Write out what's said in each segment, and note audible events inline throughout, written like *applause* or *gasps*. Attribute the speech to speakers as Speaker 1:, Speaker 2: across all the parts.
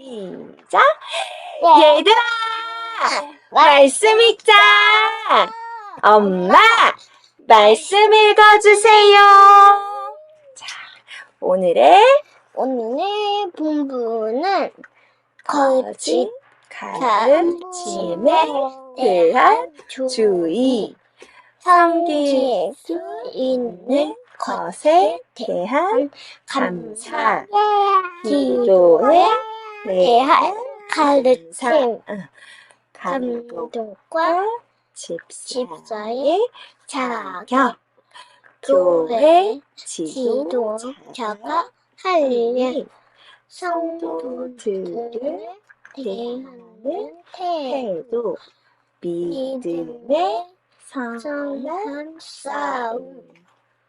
Speaker 1: 시작. 얘들아, 말씀 읽자. 엄마, 말씀 읽어주세요. 자, 오늘의
Speaker 2: 오늘의 본부는
Speaker 1: 거짓 가르침에 대한 주의, 섬길 수 있는 것에 대한 감사, 기도에 대한
Speaker 2: 가르침,
Speaker 1: 감독과
Speaker 2: 감독과
Speaker 1: 집사의
Speaker 2: 자격,
Speaker 1: 교회
Speaker 2: 지도자가 하려는
Speaker 1: 성도들을
Speaker 2: 대하는
Speaker 1: 태도, 믿음의
Speaker 2: 믿음의
Speaker 1: 선한
Speaker 2: 선한 싸움,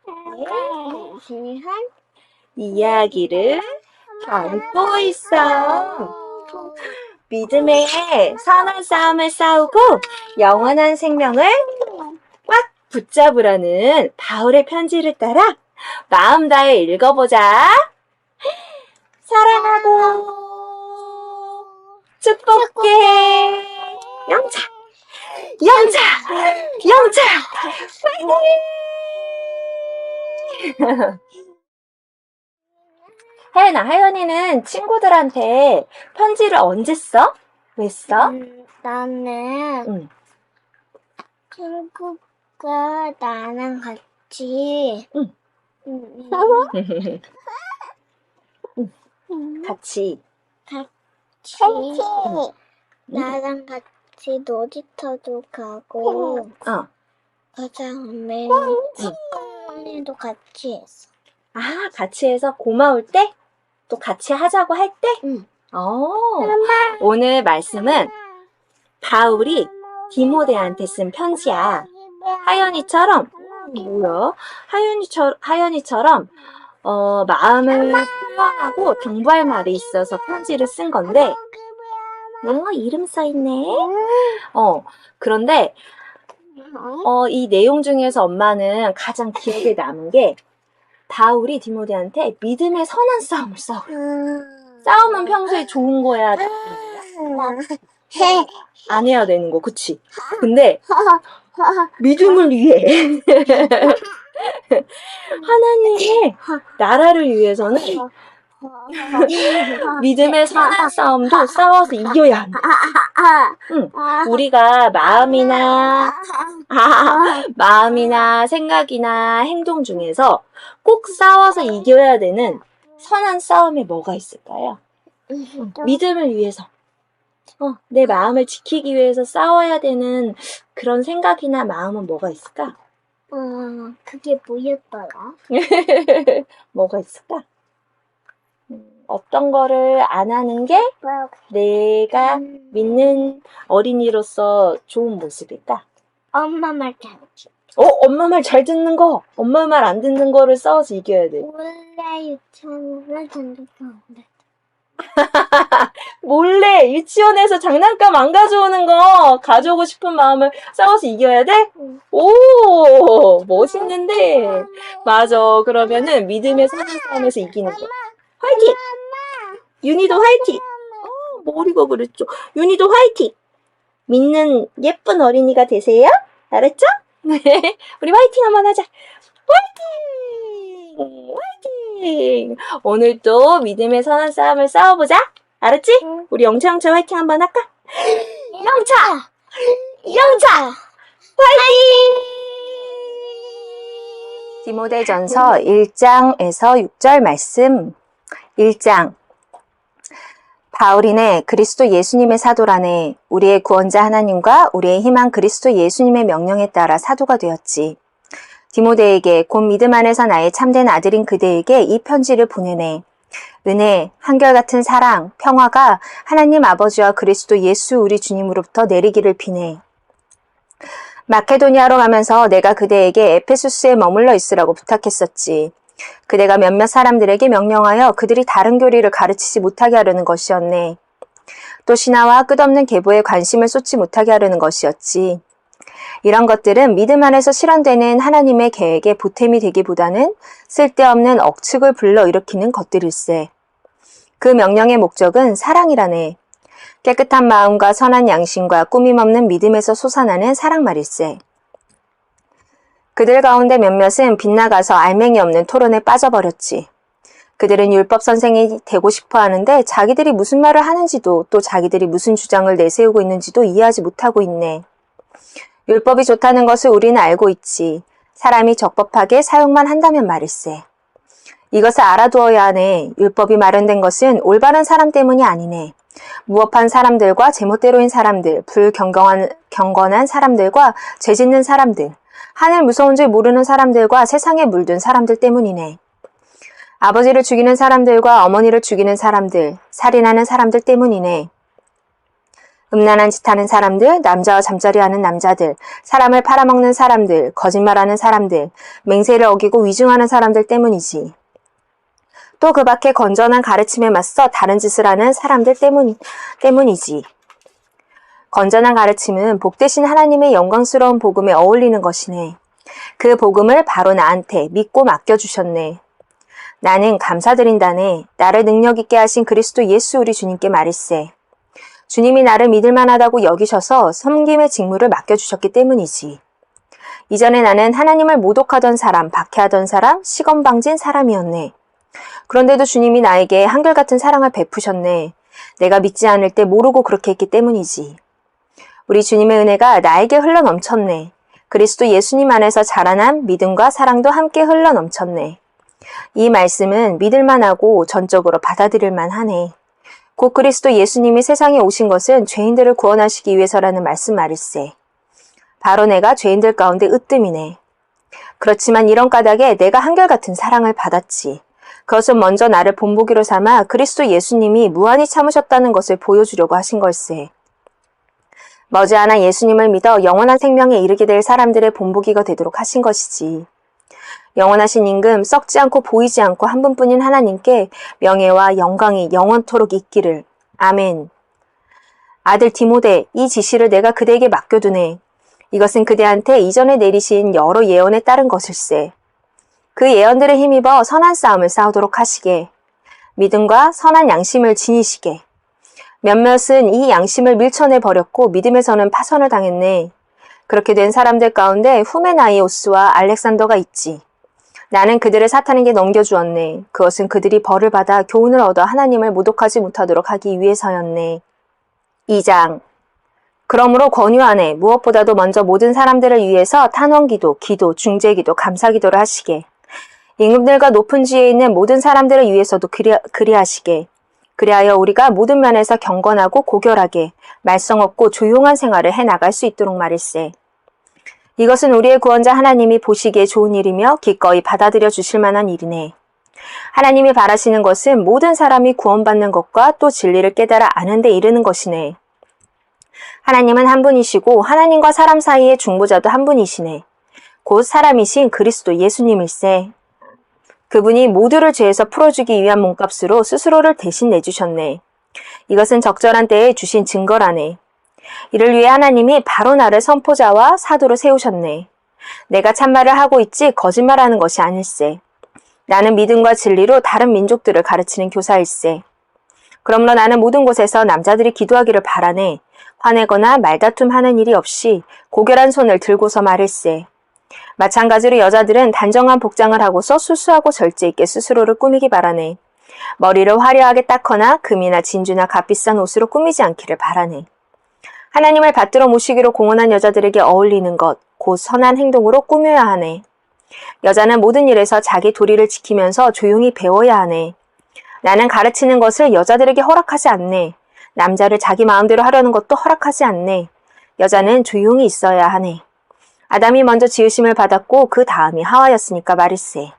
Speaker 2: 대한
Speaker 1: 이야기를 담고 있어. 믿음의 선한 싸움을 싸우고 영원한 생명을 꽉 붙잡으라는 바울의 편지를 따라 마음 다해 읽어보자. 사랑하고 축복해. 영차, 영차, 영차. 파이팅! 하연아, 하연이는 친구들한테 편지를 언제 써? 왜 써?
Speaker 2: 음, 나는
Speaker 1: 응.
Speaker 2: 친구가 나랑 같이
Speaker 1: 응.
Speaker 2: 음,
Speaker 1: 같이.
Speaker 2: 같이 나랑 같이 놀이터도 가고
Speaker 1: 어.
Speaker 2: 그 다음에 친구도 같이 했어.
Speaker 1: 아, 같이 해서 고마울 때? 또 같이 하자고 할 때?
Speaker 2: 응.
Speaker 1: 어. 오늘 말씀은 바울이 디모데한테 쓴 편지야. 하연이처럼, 뭐야? 하연이처럼, 하연이처럼, 어, 마음을 표현하고 당부할 말이 있어서 편지를 쓴 건데, 어, 이름 써있네. 어, 그런데, 어, 이 내용 중에서 엄마는 가장 기억에 남은 게, 바울이 디모데한테 믿음의 선한 싸움을 싸워. 싸움은 평소에 좋은 거야. 안 해야 되는 거, 그치? 근데, 믿음을 위해. *laughs* 하나님의 나라를 위해서는 믿음의 선한 싸움도 싸워서 이겨야 한다. 응. 우리가 마음이나, 아, 마음이나 생각이나 행동 중에서 꼭 싸워서 이겨야 되는 선한 싸움이 뭐가 있을까요? 믿음을 위해서. 어, 내 마음을 지키기 위해서 싸워야 되는 그런 생각이나 마음은 뭐가 있을까?
Speaker 2: 어, 그게 뭐였더라? *laughs*
Speaker 1: 뭐가 있을까? 음, 어떤 거를 안 하는 게 내가 믿는 어린이로서 좋은 모습일까?
Speaker 2: 엄마 말 잘지.
Speaker 1: 어, 엄마 말 잘 듣는 거, 엄마 말 안 듣는 거를 싸워서 이겨야 돼.
Speaker 2: 원래 유치원을 전도사인데.
Speaker 1: 몰래 유치원에서 장난감 안 가져오는 거 가져오고 싶은 마음을 싸워서 이겨야 돼?
Speaker 2: 응.
Speaker 1: 오, 멋있는데. 맞아. 그러면은 믿음의 선한 싸움에서 이기는 거야. 화이팅! 윤희도 화이팅! 어, 머리가 그랬죠. 윤희도 화이팅! 믿는 예쁜 어린이가 되세요. 알았죠? *laughs* 네. 우리 화이팅 한번 하자. 화이팅! 화이팅! 오늘도 믿음의 선한 싸움을 싸워보자. 알았지?
Speaker 2: 응.
Speaker 1: 우리 *gasps* 영차 영차 화이팅 한번 할까? 영차! 영차! 디모데전서 1장에서 6절 말씀 1장 바울이네 그리스도 예수님의 사도라네 우리의 구원자 하나님과 우리의 희망 그리스도 예수님의 명령에 따라 사도가 되었지. 디모데에게 곧 믿음 안에서 나의 참된 아들인 그대에게 이 편지를 보내네. 은혜, 한결같은 사랑, 평화가 하나님 아버지와 그리스도 예수 우리 주님으로부터 내리기를 비네. 마케도니아로 가면서 내가 그대에게 에페수스에 머물러 있으라고 부탁했었지. 그대가 몇몇 사람들에게 명령하여 그들이 다른 교리를 가르치지 못하게 하려는 것이었네. 또 신화와 끝없는 계보에 관심을 쏟지 못하게 하려는 것이었지. 이런 것들은 믿음 안에서 실현되는 하나님의 계획에 보탬이 되기보다는 쓸데없는 억측을 불러일으키는 것들일세. 그 명령의 목적은 사랑이라네. 깨끗한 마음과 선한 양심과 꾸밈없는 믿음에서 솟아나는 사랑 말일세. 그들 가운데 몇몇은 빗나가서 알맹이 없는 토론에 빠져버렸지. 그들은 율법 선생이 되고 싶어 하는데 자기들이 무슨 말을 하는지도 또 자기들이 무슨 주장을 내세우고 있는지도 이해하지 못하고 있네. 율법이 좋다는 것을 우리는 알고 있지. 사람이 적법하게 사용만 한다면 말일세. 이것을 알아두어야 하네. 율법이 마련된 것은 올바른 사람 때문이 아니네. 무업한 사람들과 제멋대로인 사람들, 불경건한 경건한 사람들과 죄짓는 사람들, 하늘 무서운 줄 모르는 사람들과 세상에 물든 사람들 때문이네. 아버지를 죽이는 사람들과 어머니를 죽이는 사람들, 살인하는 사람들 때문이네. 음란한 짓 하는 사람들, 남자와 잠자리 하는 남자들, 사람을 팔아먹는 사람들, 거짓말하는 사람들, 맹세를 어기고 위증하는 사람들 때문이지. 또 그 밖에 건전한 가르침에 맞서 다른 짓을 하는 사람들 때문, 때문이지. 건전한 가르침은 복되신 하나님의 영광스러운 복음에 어울리는 것이네. 그 복음을 바로 나한테 믿고 맡겨주셨네. 나는 감사드린다네. 나를 능력 있게 하신 그리스도 예수 우리 주님께 말일세. 주님이 나를 믿을 만하다고 여기셔서 섬김의 직무를 맡겨주셨기 때문이지. 이전에 나는 하나님을 모독하던 사람, 박해하던 사람, 시건방진 사람이었네. 그런데도 주님이 나에게 한결같은 사랑을 베푸셨네. 내가 믿지 않을 때 모르고 그렇게 했기 때문이지. 우리 주님의 은혜가 나에게 흘러 넘쳤네. 그리스도 예수님 안에서 자라난 믿음과 사랑도 함께 흘러 넘쳤네. 이 말씀은 믿을만하고 전적으로 받아들일만 하네. 곧 그리스도 예수님이 세상에 오신 것은 죄인들을 구원하시기 위해서라는 말씀 말일세. 바로 내가 죄인들 가운데 으뜸이네. 그렇지만 이런 까닭에 내가 한결같은 사랑을 받았지. 그것은 먼저 나를 본보기로 삼아 그리스도 예수님이 무한히 참으셨다는 것을 보여주려고 하신 걸세. 머지않아 예수님을 믿어 영원한 생명에 이르게 될 사람들의 본보기가 되도록 하신 것이지. 영원하신 임금 썩지 않고 보이지 않고 한 분뿐인 하나님께 명예와 영광이 영원토록 있기를. 아멘. 아들 디모데, 이 지시를 내가 그대에게 맡겨두네. 이것은 그대한테 이전에 내리신 여러 예언에 따른 것일세. 그 예언들에 힘입어 선한 싸움을 싸우도록 하시게. 믿음과 선한 양심을 지니시게. 몇몇은 이 양심을 밀쳐내 버렸고 믿음에서는 파선을 당했네. 그렇게 된 사람들 가운데 후메나이오스와 알렉산더가 있지. 나는 그들을 사탄에게 넘겨주었네. 그것은 그들이 벌을 받아 교훈을 얻어 하나님을 모독하지 못하도록 하기 위해서였네. 2장 그러므로 권유하네. 무엇보다도 먼저 모든 사람들을 위해서 탄원기도, 기도, 중재기도, 감사기도를 하시게. 임금들과 높은 지에 있는 모든 사람들을 위해서도 그리, 그리하시게. 그리하여 우리가 모든 면에서 경건하고 고결하게 말썽 없고 조용한 생활을 해 나갈 수 있도록 말일세. 이것은 우리의 구원자 하나님이 보시기에 좋은 일이며 기꺼이 받아들여 주실 만한 일이네. 하나님이 바라시는 것은 모든 사람이 구원받는 것과 또 진리를 깨달아 아는 데 이르는 것이네. 하나님은 한 분이시고 하나님과 사람 사이의 중보자도 한 분이시네. 곧 사람이신 그리스도 예수님일세. 그분이 모두를 죄에서 풀어주기 위한 몸값으로 스스로를 대신 내주셨네. 이것은 적절한 때에 주신 증거라네. 이를 위해 하나님이 바로 나를 선포자와 사도로 세우셨네. 내가 참말을 하고 있지 거짓말하는 것이 아닐세. 나는 믿음과 진리로 다른 민족들을 가르치는 교사일세. 그러므로 나는 모든 곳에서 남자들이 기도하기를 바라네. 화내거나 말다툼하는 일이 없이 고결한 손을 들고서 말일세. 마찬가지로 여자들은 단정한 복장을 하고서 수수하고 절제 있게 스스로를 꾸미기 바라네. 머리를 화려하게 닦거나 금이나 진주나 값비싼 옷으로 꾸미지 않기를 바라네. 하나님을 받들어 모시기로 공헌한 여자들에게 어울리는 것, 곧 선한 행동으로 꾸며야 하네. 여자는 모든 일에서 자기 도리를 지키면서 조용히 배워야 하네. 나는 가르치는 것을 여자들에게 허락하지 않네. 남자를 자기 마음대로 하려는 것도 허락하지 않네. 여자는 조용히 있어야 하네. 아담이 먼저 지으심을 받았고 그 다음이 하와였으니까 말일세.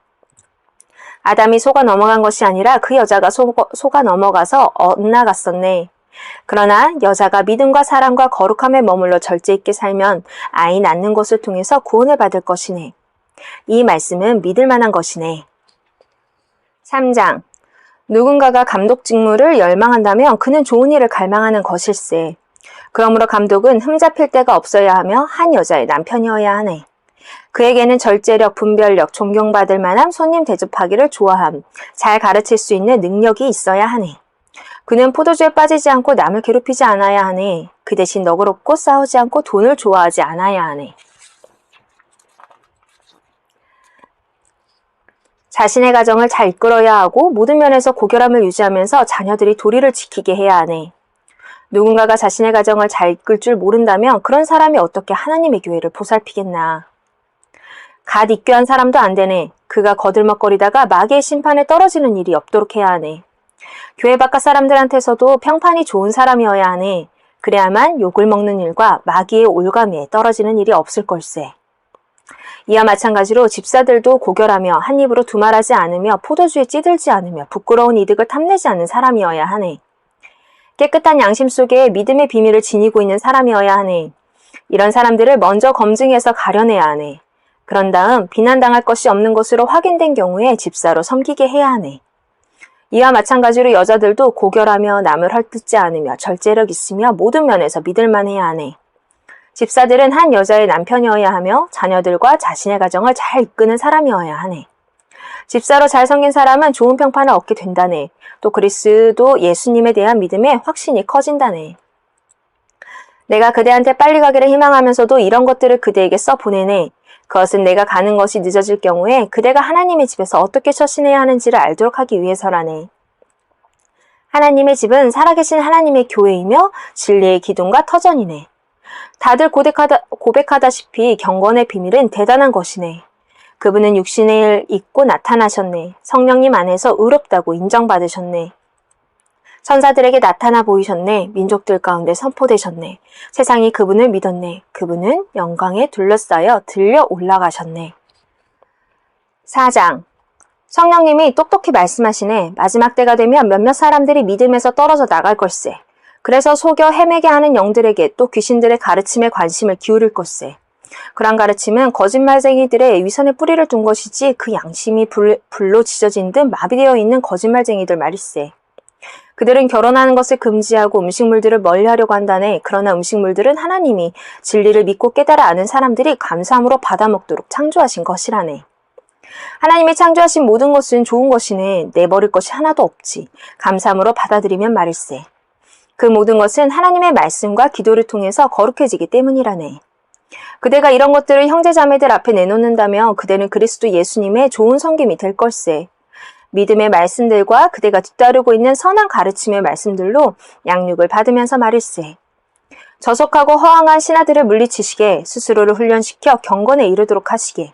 Speaker 1: 아담이 속아 넘어간 것이 아니라 그 여자가 속, 속아 넘어가서 엇나갔었네. 그러나 여자가 믿음과 사랑과 거룩함에 머물러 절제 있게 살면 아이 낳는 것을 통해서 구원을 받을 것이네. 이 말씀은 믿을 만한 것이네. 3장 누군가가 감독 직무를 열망한다면 그는 좋은 일을 갈망하는 것일세. 그러므로 감독은 흠잡힐 데가 없어야 하며 한 여자의 남편이어야 하네. 그에게는 절제력, 분별력, 존경받을 만한 손님 대접하기를 좋아함, 잘 가르칠 수 있는 능력이 있어야 하네. 그는 포도주에 빠지지 않고 남을 괴롭히지 않아야 하네. 그 대신 너그럽고 싸우지 않고 돈을 좋아하지 않아야 하네. 자신의 가정을 잘 이끌어야 하고 모든 면에서 고결함을 유지하면서 자녀들이 도리를 지키게 해야 하네. 누군가가 자신의 가정을 잘 이끌 줄 모른다면 그런 사람이 어떻게 하나님의 교회를 보살피겠나. 갓 입교한 사람도 안 되네. 그가 거들먹거리다가 마귀의 심판에 떨어지는 일이 없도록 해야 하네. 교회 바깥 사람들한테서도 평판이 좋은 사람이어야 하네. 그래야만 욕을 먹는 일과 마귀의 올가미에 떨어지는 일이 없을 걸세. 이와 마찬가지로 집사들도 고결하며 한 입으로 두말하지 않으며 포도주에 찌들지 않으며 부끄러운 이득을 탐내지 않는 사람이어야 하네. 깨끗한 양심 속에 믿음의 비밀을 지니고 있는 사람이어야 하네. 이런 사람들을 먼저 검증해서 가려내야 하네. 그런 다음 비난당할 것이 없는 것으로 확인된 경우에 집사로 섬기게 해야 하네. 이와 마찬가지로 여자들도 고결하며 남을 헐뜯지 않으며 절제력 있으며 모든 면에서 믿을만 해야 하네. 집사들은 한 여자의 남편이어야 하며 자녀들과 자신의 가정을 잘 이끄는 사람이어야 하네. 집사로 잘 섬긴 사람은 좋은 평판을 얻게 된다네. 또 그리스도 예수님에 대한 믿음에 확신이 커진다네. 내가 그대한테 빨리 가기를 희망하면서도 이런 것들을 그대에게 써 보내네. 그것은 내가 가는 것이 늦어질 경우에 그대가 하나님의 집에서 어떻게 처신해야 하는지를 알도록 하기 위해서라네. 하나님의 집은 살아계신 하나님의 교회이며 진리의 기둥과 터전이네. 다들 고백하다, 고백하다시피 경건의 비밀은 대단한 것이네. 그분은 육신을 입고 나타나셨네. 성령님 안에서 의롭다고 인정받으셨네. 천사들에게 나타나 보이셨네. 민족들 가운데 선포되셨네. 세상이 그분을 믿었네. 그분은 영광에 둘러싸여 들려 올라가셨네. 4장 성령님이 똑똑히 말씀하시네. 마지막 때가 되면 몇몇 사람들이 믿음에서 떨어져 나갈 걸세. 그래서 속여 헤매게 하는 영들에게 또 귀신들의 가르침에 관심을 기울일 것세. 그런 가르침은 거짓말쟁이들의 위선에 뿌리를 둔 것이지 그 양심이 불, 불로 지져진 듯 마비되어 있는 거짓말쟁이들 말일세. 그들은 결혼하는 것을 금지하고 음식물들을 멀리하려고 한다네. 그러나 음식물들은 하나님이 진리를 믿고 깨달아 아는 사람들이 감사함으로 받아먹도록 창조하신 것이라네. 하나님이 창조하신 모든 것은 좋은 것이네. 내버릴 것이 하나도 없지. 감사함으로 받아들이면 말일세. 그 모든 것은 하나님의 말씀과 기도를 통해서 거룩해지기 때문이라네. 그대가 이런 것들을 형제자매들 앞에 내놓는다면 그대는 그리스도 예수님의 좋은 섬김이 될 걸세. 믿음의 말씀들과 그대가 뒤따르고 있는 선한 가르침의 말씀들로 양육을 받으면서 말일세. 저속하고 허황한 신하들을 물리치시게 스스로를 훈련시켜 경건에 이르도록 하시게.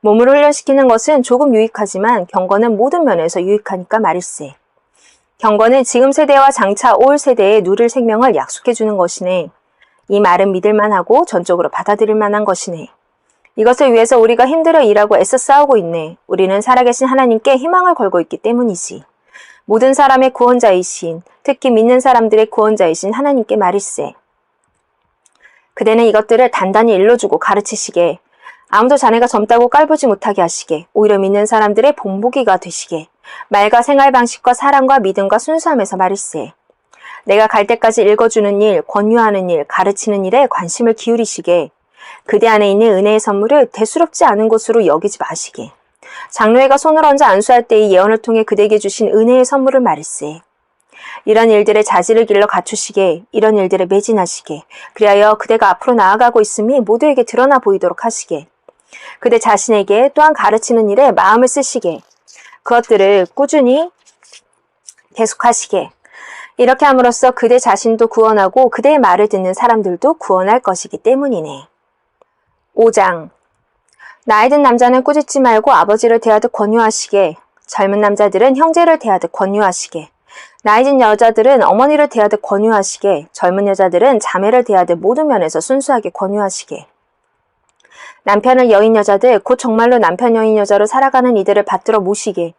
Speaker 1: 몸을 훈련시키는 것은 조금 유익하지만 경건은 모든 면에서 유익하니까 말일세. 경건은 지금 세대와 장차 올 세대에 누릴 생명을 약속해 주는 것이네. 이 말은 믿을만하고 전적으로 받아들일 만한 것이네. 이것을 위해서 우리가 힘들어 일하고 애써 싸우고 있네. 우리는 살아계신 하나님께 희망을 걸고 있기 때문이지. 모든 사람의 구원자이신, 특히 믿는 사람들의 구원자이신 하나님께 말일세. 그대는 이것들을 단단히 일러주고 가르치시게, 아무도 자네가 젊다고 깔보지 못하게 하시게, 오히려 믿는 사람들의 본보기가 되시게, 말과 생활 방식과 사랑과 믿음과 순수함에서 말일세. 내가 갈 때까지 읽어주는 일, 권유하는 일, 가르치는 일에 관심을 기울이시게, 그대 안에 있는 은혜의 선물을 대수롭지 않은 것으로 여기지 마시게. 장로회가 손을 얹어 안수할 때의 예언을 통해 그대에게 주신 은혜의 선물을 말일세. 이런 일들의 자질을 길러 갖추시게, 이런 일들에 매진하시게, 그리하여 그대가 앞으로 나아가고 있음이 모두에게 드러나 보이도록 하시게, 그대 자신에게 또한 가르치는 일에 마음을 쓰시게, 그것들을 꾸준히 계속하시게, 이렇게 함으로써 그대 자신도 구원하고 그대의 말을 듣는 사람들도 구원할 것이기 때문이네. 5장 나이 든 남자는 꾸짖지 말고 아버지를 대하듯 권유하시게 젊은 남자들은 형제를 대하듯 권유하시게 나이 든 여자들은 어머니를 대하듯 권유하시게 젊은 여자들은 자매를 대하듯 모든 면에서 순수하게 권유하시게 남편을 여인 여자들 곧 정말로 남편 여인 여자로 살아가는 이들을 받들어 모시게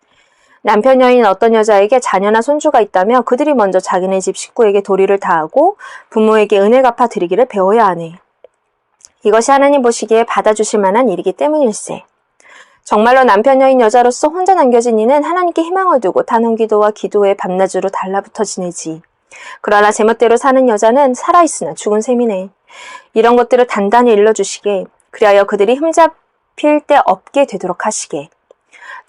Speaker 1: 남편 여인 어떤 여자에게 자녀나 손주가 있다며 그들이 먼저 자기네 집 식구에게 도리를 다하고 부모에게 은혜 갚아 드리기를 배워야 하네. 이것이 하나님 보시기에 받아주실 만한 일이기 때문일세. 정말로 남편 여인 여자로서 혼자 남겨진 이는 하나님께 희망을 두고 단원 기도와 기도에 밤낮으로 달라붙어 지내지. 그러나 제멋대로 사는 여자는 살아있으나 죽은 셈이네. 이런 것들을 단단히 일러주시게, 그리하여 그들이 흠잡힐 데 없게 되도록 하시게.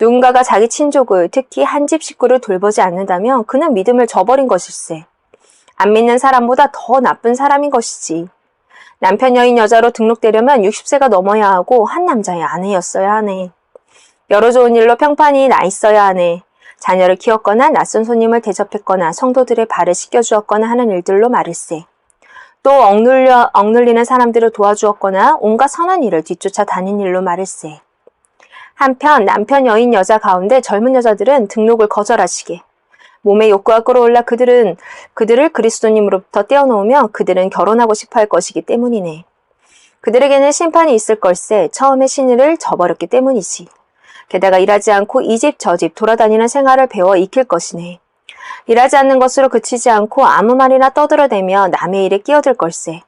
Speaker 1: 누군가가 자기 친족을 특히 한 집 식구를 돌보지 않는다면 그는 믿음을 저버린 것일세. 안 믿는 사람보다 더 나쁜 사람인 것이지. 남편 여인 여자로 등록되려면 60세가 넘어야 하고 한 남자의 아내였어야 하네. 여러 좋은 일로 평판이 나 있어야 하네. 자녀를 키웠거나 낯선 손님을 대접했거나 성도들의 발을 씻겨주었거나 하는 일들로 말일세. 또 억눌려, 억눌리는 사람들을 도와주었거나 온갖 선한 일을 뒤쫓아 다닌 일로 말일세. 한편 남편 여인 여자 가운데 젊은 여자들은 등록을 거절하시게. 몸의 욕구가 끌어올라 그들은 그들을 그리스도님으로부터 떼어놓으며 그들은 결혼하고 싶어 할 것이기 때문이네. 그들에게는 심판이 있을 걸세 처음에 신의를 저버렸기 때문이지. 게다가 일하지 않고 이 집 저 집 돌아다니는 생활을 배워 익힐 것이네. 일하지 않는 것으로 그치지 않고 아무 말이나 떠들어대며 남의 일에 끼어들 걸세.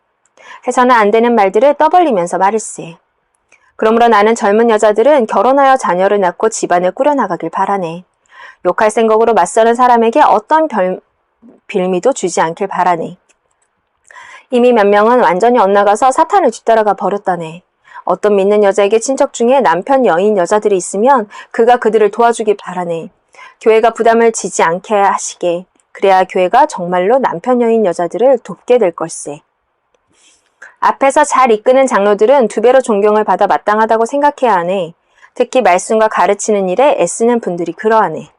Speaker 1: 해서는 안 되는 말들을 떠벌리면서 말일세. 그러므로 나는 젊은 여자들은 결혼하여 자녀를 낳고 집안을 꾸려나가길 바라네. 욕할 생각으로 맞서는 사람에게 어떤 별, 빌미도 주지 않길 바라네. 이미 몇 명은 완전히 엇나가서 사탄을 뒤따라가 버렸다네. 어떤 믿는 여자에게 친척 중에 남편 여인 여자들이 있으면 그가 그들을 도와주길 바라네. 교회가 부담을 지지 않게 하시게. 그래야 교회가 정말로 남편 여인 여자들을 돕게 될 걸세. 앞에서 잘 이끄는 장로들은 두 배로 존경을 받아 마땅하다고 생각해야 하네. 특히 말씀과 가르치는 일에 애쓰는 분들이 그러하네.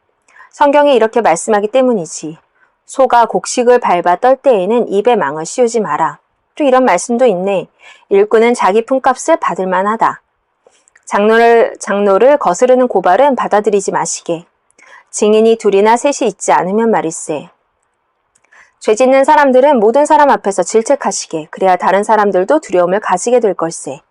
Speaker 1: 성경이 이렇게 말씀하기 때문이지. 소가 곡식을 밟아 떨 때에는 입에 망을 씌우지 마라. 또 이런 말씀도 있네. 일꾼은 자기 품값을 받을 만하다. 장로를, 장로를 거스르는 고발은 받아들이지 마시게. 증인이 둘이나 셋이 있지 않으면 말일세. 죄 짓는 사람들은 모든 사람 앞에서 질책하시게. 그래야 다른 사람들도 두려움을 가지게 될 걸세.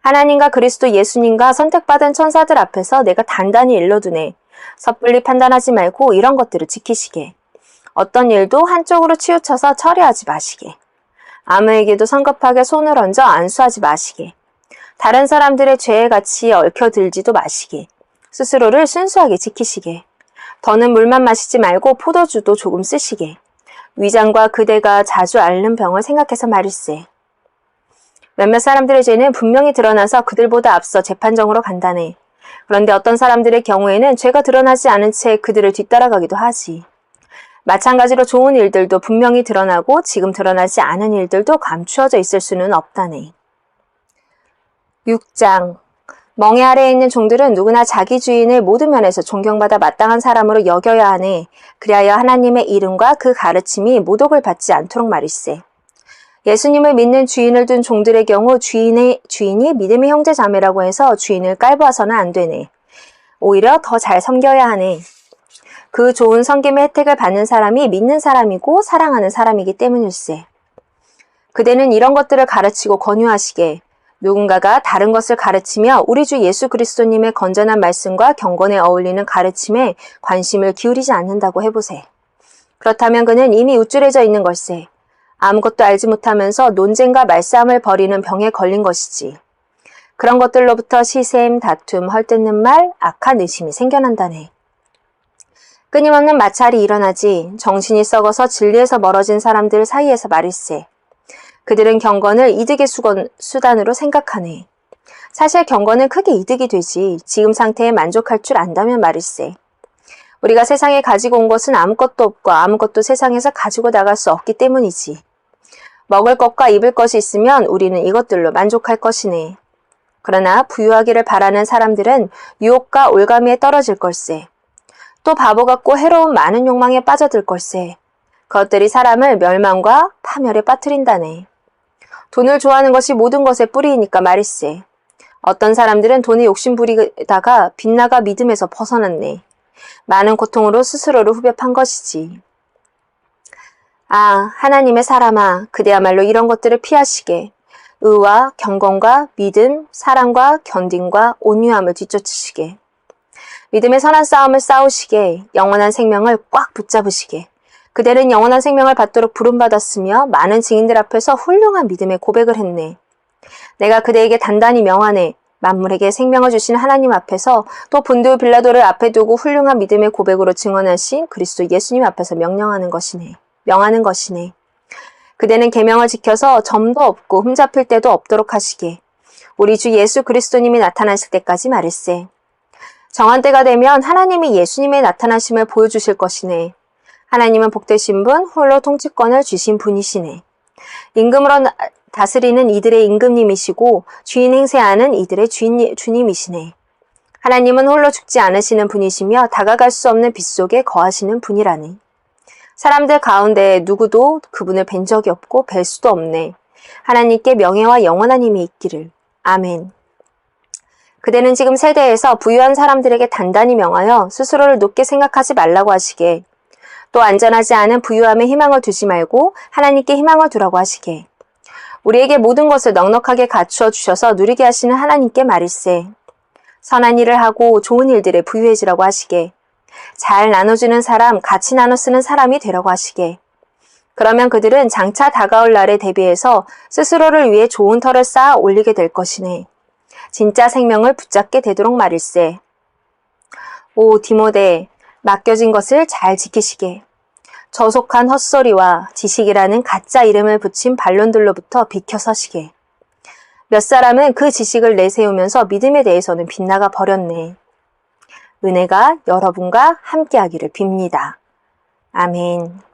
Speaker 1: 하나님과 그리스도 예수님과 선택받은 천사들 앞에서 내가 단단히 일러두네. 섣불리 판단하지 말고 이런 것들을 지키시게. 어떤 일도 한쪽으로 치우쳐서 처리하지 마시게. 아무에게도 성급하게 손을 얹어 안수하지 마시게. 다른 사람들의 죄에 같이 얽혀들지도 마시게. 스스로를 순수하게 지키시게. 더는 물만 마시지 말고 포도주도 조금 쓰시게. 위장과 그대가 자주 앓는 병을 생각해서 말일세. 몇몇 사람들의 죄는 분명히 드러나서 그들보다 앞서 재판정으로 간다네. 그런데 어떤 사람들의 경우에는 죄가 드러나지 않은 채 그들을 뒤따라가기도 하지. 마찬가지로 좋은 일들도 분명히 드러나고 지금 드러나지 않은 일들도 감추어져 있을 수는 없다네. 6장 멍에 아래에 있는 종들은 누구나 자기 주인을 모든 면에서 존경받아 마땅한 사람으로 여겨야 하네. 그리하여 하나님의 이름과 그 가르침이 모독을 받지 않도록 말일세. 예수님을 믿는 주인을 둔 종들의 경우 주인의, 주인이 믿음의 형제 자매라고 해서 주인을 깔보아서는 안 되네. 오히려 더 잘 섬겨야 하네. 그 좋은 섬김의 혜택을 받는 사람이 믿는 사람이고 사랑하는 사람이기 때문일세. 그대는 이런 것들을 가르치고 권유하시게 누군가가 다른 것을 가르치며 우리 주 예수 그리스도님의 건전한 말씀과 경건에 어울리는 가르침에 관심을 기울이지 않는다고 해보세. 그렇다면 그는 이미 우쭐해져 있는 걸세. 아무것도 알지 못하면서 논쟁과 말싸움을 벌이는 병에 걸린 것이지. 그런 것들로부터 시샘, 다툼, 헐뜯는 말, 악한 의심이 생겨난다네. 끊임없는 마찰이 일어나지 정신이 썩어서 진리에서 멀어진 사람들 사이에서 말일세. 그들은 경건을 이득의 수건, 수단으로 생각하네. 사실 경건은 크게 이득이 되지 지금 상태에 만족할 줄 안다면 말일세. 우리가 세상에 가지고 온 것은 아무것도 없고 아무것도 세상에서 가지고 나갈 수 없기 때문이지. 먹을 것과 입을 것이 있으면 우리는 이것들로 만족할 것이네. 그러나 부유하기를 바라는 사람들은 유혹과 올가미에 떨어질 걸세. 또 바보 같고 해로운 많은 욕망에 빠져들 걸세. 그것들이 사람을 멸망과 파멸에 빠뜨린다네. 돈을 좋아하는 것이 모든 것의 뿌리이니까 말일세. 어떤 사람들은 돈에 욕심 부리다가 빗나가 믿음에서 벗어났네. 많은 고통으로 스스로를 후벼 판 것이지. 아, 하나님의 사람아, 그대야말로 이런 것들을 피하시게. 의와 경건과 믿음, 사랑과 견딘과 온유함을 뒤쫓으시게. 믿음의 선한 싸움을 싸우시게. 영원한 생명을 꽉 붙잡으시게. 그대는 영원한 생명을 받도록 부름받았으며 많은 증인들 앞에서 훌륭한 믿음의 고백을 했네. 내가 그대에게 단단히 명하네. 만물에게 생명을 주신 하나님 앞에서 또 본드 빌라도를 앞에 두고 훌륭한 믿음의 고백으로 증언하신 그리스도 예수님 앞에서 명령하는 것이네. 명하는 것이네. 그대는 계명을 지켜서 점도 없고 흠잡힐 때도 없도록 하시게. 우리 주 예수 그리스도님이 나타나실 때까지 말일세. 정한 때가 되면 하나님이 예수님의 나타나심을 보여주실 것이네. 하나님은 복되신 분, 홀로 통치권을 주신 분이시네. 임금으로 나- 다스리는 이들의 임금님이시고 주인 행세하는 이들의 주인, 주님이시네. 하나님은 홀로 죽지 않으시는 분이시며 다가갈 수 없는 빛 속에 거하시는 분이라네. 사람들 가운데 누구도 그분을 뵌 적이 없고 뵐 수도 없네. 하나님께 명예와 영원한 힘이 있기를. 아멘. 그대는 지금 세대에서 부유한 사람들에게 단단히 명하여 스스로를 높게 생각하지 말라고 하시게. 또 안전하지 않은 부유함에 희망을 두지 말고 하나님께 희망을 두라고 하시게. 우리에게 모든 것을 넉넉하게 갖추어 주셔서 누리게 하시는 하나님께 말일세. 선한 일을 하고 좋은 일들에 부유해지라고 하시게. 잘 나눠주는 사람, 같이 나눠 쓰는 사람이 되라고 하시게. 그러면 그들은 장차 다가올 날에 대비해서 스스로를 위해 좋은 터를 쌓아 올리게 될 것이네. 진짜 생명을 붙잡게 되도록 말일세. 오 디모데, 맡겨진 것을 잘 지키시게. 저속한 헛소리와 지식이라는 가짜 이름을 붙인 반론들로부터 비켜서시게. 몇 사람은 그 지식을 내세우면서 믿음에 대해서는 빗나가 버렸네. 은혜가 여러분과 함께하기를 빕니다. 아멘.